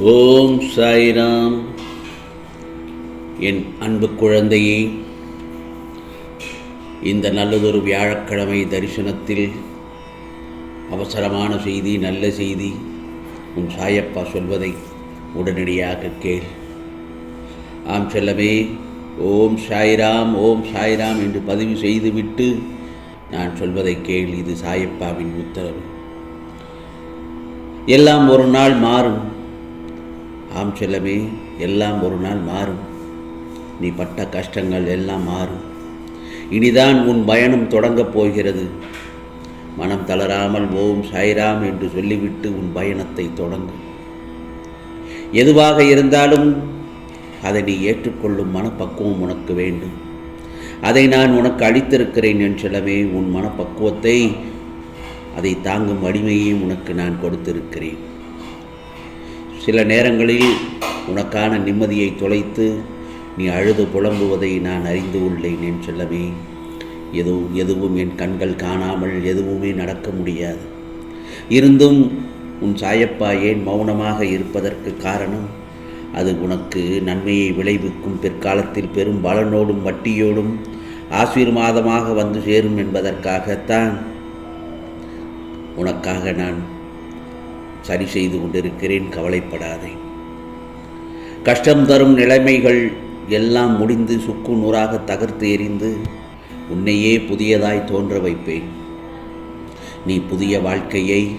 ஓம் சாய்ராம். என் அன்பு குழந்தையே இந்த நல்லதொரு வியாழக்கிழமை தரிசனத்தில் அவசரமான செய்தி நல்ல செய்தி உன் சாயப்பா சொல்வதை உடனடியாக கேள். ஆம் செல்லமே ஓம் சாய்ராம் ஓம் சாய்ராம் என்று பதிவு செய்துவிட்டு நான் சொல்வதை கேள் இது சாயப்பாவின் உத்தரவு. எல்லாம் ஒரு நாள் மாறும். ஆம் செல்லமே எல்லாம் ஒரு நாள் மாறும். நீ பட்ட கஷ்டங்கள் எல்லாம் மாறும். இனிதான் உன் பயணம் தொடங்கப் போகிறது. மனம் தளராமல் ஓம் சாய்ராம் என்று சொல்லிவிட்டு உன் பயணத்தை தொடங்கு. எதுவாக இருந்தாலும் அதை நீ ஏற்றுக்கொள்ளும் மனப்பக்குவம் உனக்கு வேண்டும். அதை நான் உனக்கு அளித்திருக்கிறேன் என் செல்லமே உன் மனப்பக்குவத்தை அதை தாங்கும் வலிமையையும் உனக்கு நான் கொடுத்திருக்கிறேன். சில நேரங்களில் உனக்கான நிம்மதியை தொலைத்து நீ அழுது புலம்புவதை நான் அறிந்து உள்ளேன் என் செல்லமே. எதுவும் எதுவும் என் கண்கள் காணாமல் எதுவுமே நடக்க முடியாது. இருந்தும் உன் சாயப்பா ஏன் மௌனமாக இருப்பதற்கு காரணம்? அது உனக்கு நன்மையை விளைவிக்கும் பிற்காலத்தில் பெரும் பலனோடும் வட்டியோடும் ஆசீர்வாதமாக வந்து சேரும் என்பதற்காகத்தான். உனக்காக நான் சரி செய்து கொண்டிருக்கிறேன் கவலைப்படாதே. கஷ்டம் தரும் நிலைமைகள் எல்லாம் முடிந்து சுக்கு நூறாக தகர்த்து எறிந்து உன்னையே புதியதாய் தோன்ற வைப்பேன். நீ புதிய வாழ்க்கையை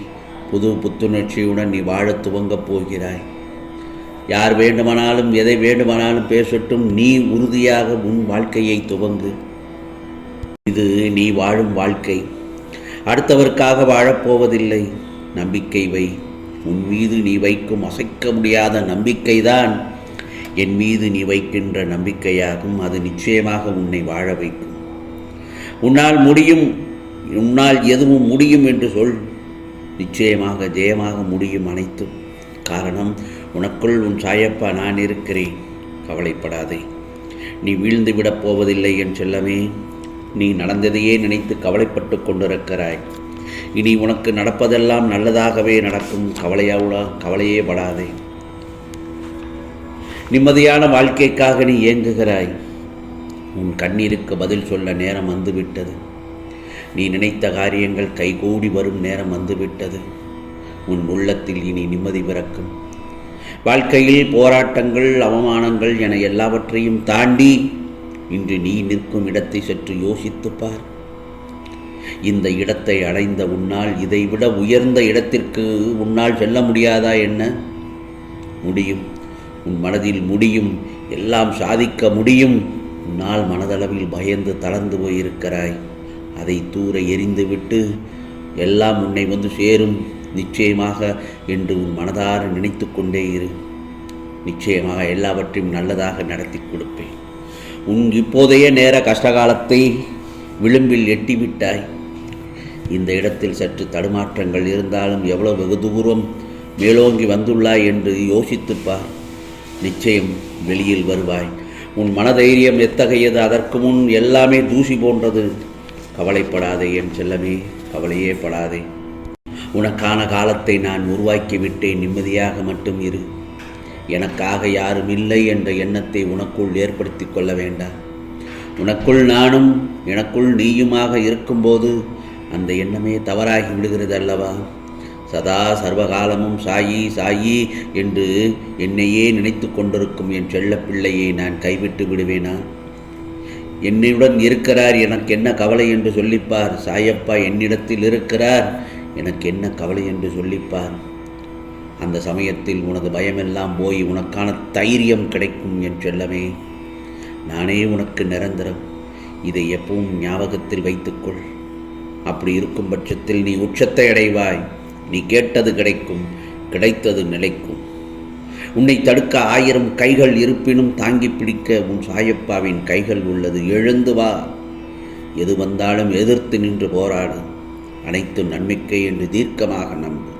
புது புத்துணர்ச்சியுடன் நீ வாழத் துவங்கப் போகிறாய். யார் வேண்டுமானாலும் எதை வேண்டுமானாலும் பேசட்டும் நீ உறுதியாக உன் வாழ்க்கையை துவங்கு. இது நீ வாழும் வாழ்க்கை. அடுத்தவருக்காக வாழப்போவதில்லை நம்பிக்கை வை. உன் மீது நீ வைக்கும் அசைக்க முடியாத நம்பிக்கைதான் என் மீது நீ வைக்கின்ற நம்பிக்கையாகும். அது நிச்சயமாக உன்னை வாழ வைக்கும். உன்னால் முடியும் உன்னால் எதுவும் முடியும் என்று சொல். நிச்சயமாக ஜெயமாக முடியும் அனைத்தும். காரணம் உனக்குள் உன் சாயப்பா நான் இருக்கிறேன். கவலைப்படாதே. நீ வீழ்ந்து விடப் போவதில்லை என் செல்லமே. நீ நடந்ததையே நினைத்து கவலைப்பட்டு கொண்டிருக்கிறாய். இனி உனக்கு நடப்பதெல்லாம் நல்லதாகவே நடக்கும். கவலையாவுடா கவலையே படாதே. நிம்மதியான வாழ்க்கைக்காக நீ ஏங்குகிறாய் உன் கண்ணீருக்கு பதில் சொல்ல நேரம் வந்துவிட்டது. நீ நினைத்த காரியங்கள் கைகூடி வரும் நேரம் வந்துவிட்டது. உன் உள்ளத்தில் இனி நிம்மதி பிறக்கும். வாழ்க்கையில் போராட்டங்கள் அவமானங்கள் என எல்லாவற்றையும் தாண்டி இன்று நீ நிற்கும் இடத்தை சற்று யோசித்துப்பார் பார். இந்த இடத்தை அடைந்த உன்னால் இதைவிட உயர்ந்த இடத்திற்கு உன்னால் செல்ல முடியாதா என்ன? முடியும். உன் மனதில் முடியும். எல்லாம் சாதிக்க முடியும். உன்னால் மனதளவில் பயந்து தளர்ந்து போயிருக்கிறாய். அதை தூர எரிந்துவிட்டு எல்லாம் உன்னை வந்து சேரும். நிச்சயமாக என்று உன் மனதார நினைத்து கொண்டே இரு. நிச்சயமாக எல்லாவற்றையும் நல்லதாக நடத்தி கொடுப்பேன். உன் இப்போதைய நேர கஷ்டகாலத்தை விளிம்பில் எட்டிவிட்டாய். இந்த இடத்தில் சற்று தடுமாற்றங்கள் இருந்தாலும் எவ்வளவு வெகு தூரம் மேலோங்கி வந்துள்ளாய் என்று யோசித்துப்பார் நிச்சயம் வெளியில் வருவாய். உன் மனதைரியம் எத்தகையது? அதற்கு முன் எல்லாமே தூசி போன்றது. கவலைப்படாதே என் செல்லமே கவலையே படாதே. உனக்கான காலத்தை நான் உருவாக்கி விட்டேன். நிம்மதியாக மட்டும் இரு. எனக்காக யாரும் இல்லை என்ற எண்ணத்தை உனக்குள் ஏற்படுத்தி கொள்ள வேண்டாம். உனக்குள் நானும் எனக்குள் நீயுமாக இருக்கும்போது அந்த எண்ணமே தவறாகி விடுகிறது அல்லவா? சதா சர்வகாலமும் சாயி சாயி என்று என்னையே நினைத்து கொண்டிருக்கும் என் செல்ல பிள்ளையை நான் கைவிட்டு விடுவேனா? என்னுடன் இருக்கிறார் எனக்கு என்ன கவலை என்று சொல்லிப்பார். சாயப்பா என்னிடத்தில் இருக்கிறார் எனக்கு என்ன கவலை என்று சொல்லிப்பார். அந்த சமயத்தில் உனது பயமெல்லாம் போய் உனக்கான தைரியம் கிடைக்கும் என் செல்லமே. நானே உனக்கு நிரந்தரம். இதை எப்பவும் ஞாபகத்தில் வைத்துக்கொள். அப்படி இருக்கும் பட்சத்தில் நீ உச்சத்தை அடைவாய். நீ கேட்டது கிடைக்கும் கிடைத்தது நிலைக்கும். உன்னை தடுக்க ஆயிரம் கைகள் இருப்பினும் தாங்கி பிடிக்க உன் சாயப்பாவின் கைகள் உள்ளது. எழுந்து வா. எது வந்தாலும் எதிர்த்து நின்று போராடு. அனைத்தும் நன்மைக்கை என்று தீர்க்கமாக நம்பு.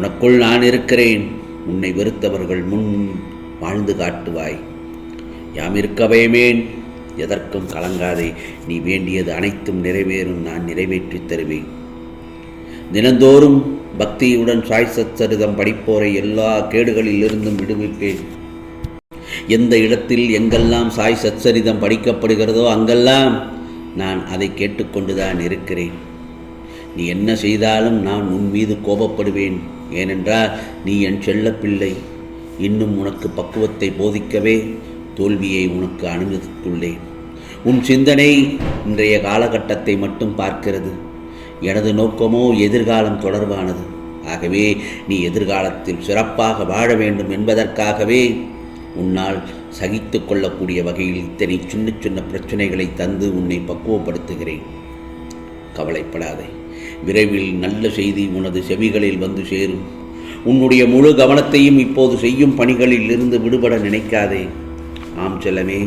உனக்குள் நான் இருக்கிறேன். உன்னை வெறுத்தவர்கள் முன் வாழ்ந்து காட்டுவாய். யாம் இருக்கவேமேன் எதற்கும் கலங்காதே. நீ வேண்டியது அனைத்தும் நிறைவேறும் நான் நிறைவேற்றித் தருவேன். தினந்தோறும் பக்தியுடன் சாய் சச்சரிதம் படிப்போரை எல்லா கேடுகளிலிருந்தும் விடுவிப்பேன். எந்த இடத்தில் எங்கெல்லாம் சாய் சச்சரிதம் படிக்கப்படுகிறதோ அங்கெல்லாம் நான் அதை கேட்டுக்கொண்டுதான் இருக்கிறேன். நீ என்ன செய்தாலும் நான் உன் மீது கோபப்படுவேன். ஏனென்றால் நீ என் செல்லப்பிள்ளை. இன்னும் உனக்கு பக்குவத்தை போதிக்கவே தோல்வியை உனக்கு அனுமதித்துள்ளேன் உன் சிந்தனை இன்றைய காலகட்டத்தை மட்டும் பார்க்கிறது. எனது நோக்கமோ எதிர்காலம் தொடர்பானது. ஆகவே நீ எதிர்காலத்தில் சிறப்பாக வாழ வேண்டும் என்பதற்காகவே உன்னால் சகித்து கொள்ளக்கூடிய வகையில் இத்தனை சின்ன சின்ன பிரச்சனைகளை தந்து உன்னை பக்குவப்படுத்துகிறேன். கவலைப்படாதே. விரைவில் நல்ல செய்தி உனது செவிகளில் வந்து சேரும். உன்னுடைய முழு கவனத்தையும் இப்போது செய்யும் பணிகளில் இருந்து விடுபட நினைக்காதே. ஆம் செல்லமே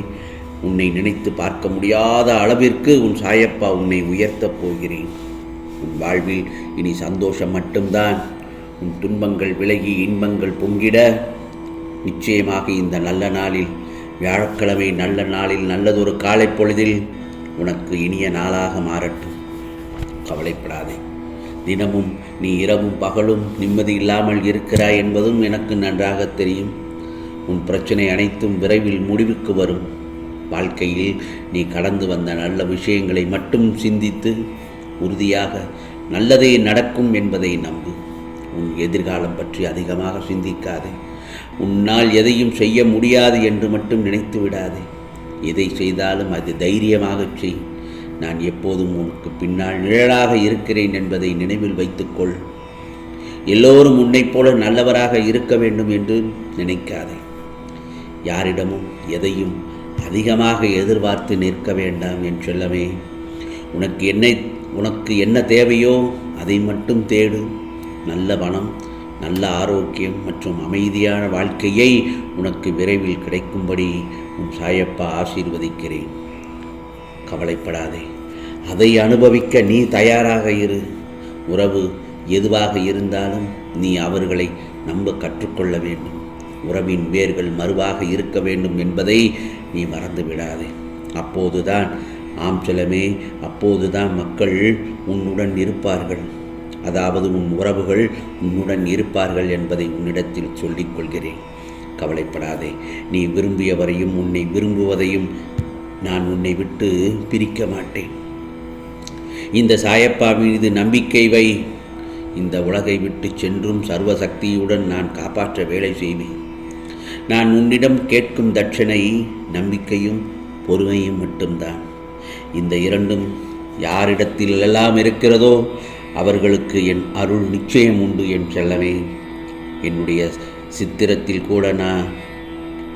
உன்னை நினைத்து பார்க்க முடியாத அளவிற்கு உன் சாயப்பா உன்னை உயர்த்தப் போகிறேன். உன் வாழ்வில் இனி சந்தோஷம் மட்டும்தான். உன் துன்பங்கள் விலகி இன்பங்கள் பொங்கிட நிச்சயமாக இந்த நல்ல நாளில் வியாழக்கிழமை நல்ல நாளில் நல்லதொரு காலை பொழுதில் உனக்கு இனிய நாளாக மாறட்டும். கவலைப்படாதே. தினமும் நீ இரவும் பகலும் நிம்மதி இல்லாமல் இருக்கிறாய் என்பதும் எனக்கு நன்றாக தெரியும். உன் பிரச்சனை அனைத்தும் விரைவில் முடிவுக்கு வரும். வாழ்க்கையில் நீ கடந்து வந்த நல்ல விஷயங்களை மட்டும் சிந்தித்து உறுதியாக நல்லதே நடக்கும் என்பதை நம்பு. உன் எதிர்காலம் பற்றி அதிகமாக சிந்திக்காதே. உன்னால் எதையும் செய்ய முடியாது என்று மட்டும் நினைத்து விடாதே. எதை செய்தாலும் அது தைரியமாகச் செய். நான் எப்போதும் உனக்கு பின்னால் நிழலாக இருக்கிறேன் என்பதை நினைவில் வைத்துக்கொள். எல்லோரும் உன்னைப் போல நல்லவராக இருக்க வேண்டும் என்று நினைக்காதே. யாரிடமும் எதையும் அதிகமாக எதிர்பார்த்து நிற்க வேண்டாம் என் சொல்லவே உனக்கு என்ன உனக்கு என்ன தேவையோ அதை மட்டும் தேடு. நல்ல பணம் நல்ல ஆரோக்கியம் மற்றும் அமைதியான வாழ்க்கையை உனக்கு விரைவில் கிடைக்கும்படி உன் சாயப்பா ஆசீர்வதிக்கிறேன். கவலைப்படாதே. அதை அனுபவிக்க நீ தயாராக இரு. உறவு எதுவாக இருந்தாலும் நீ அவர்களை நம்ப கற்றுக்கொள்ள வேண்டும். உறவின் வேர்கள் மறுவாக இருக்க வேண்டும் என்பதை நீ மறந்து விடாதே அப்போதுதான் ஆம் செலமே அப்போதுதான் மக்கள் உன்னுடன் இருப்பார்கள். அதாவது உன் உறவுகள் உன்னுடன் இருப்பார்கள் என்பதை உன்னிடத்தில் சொல்லிக் கொள்கிறேன். கவலைப்படாதே நீ விரும்பியவரையும் உன்னை விரும்புவதையும் நான் உன்னை விட்டு பிரிக்க மாட்டேன். இந்த சாயப்பா மீது நம்பிக்கை வை. இந்த உலகை விட்டு சென்றும் சர்வசக்தியுடன் நான் காப்பாற்ற வேலை செய்வேன். நான் உன்னிடம் கேட்கும் தட்சணை நம்பிக்கையும் பொறுமையும் மட்டும்தான். இந்த இரண்டும் யாரிடத்தில் எல்லாம் இருக்கிறதோ அவர்களுக்கு என் அருள் நிச்சயம் உண்டு என் செல்லவே என்னுடைய சித்திரத்தில் கூட நான்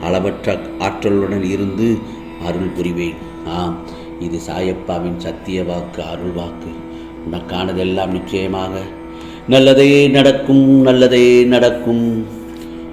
அளவற்ற ஆற்றலுடன் இருந்து அருள் புரிவேன். ஆம் இது சாயப்பாவின் சத்திய வாக்கு அருள் வாக்கு. உனக்கானதெல்லாம் நிச்சயமாக. நல்லதே நடக்கும் நல்லதே நடக்கும்.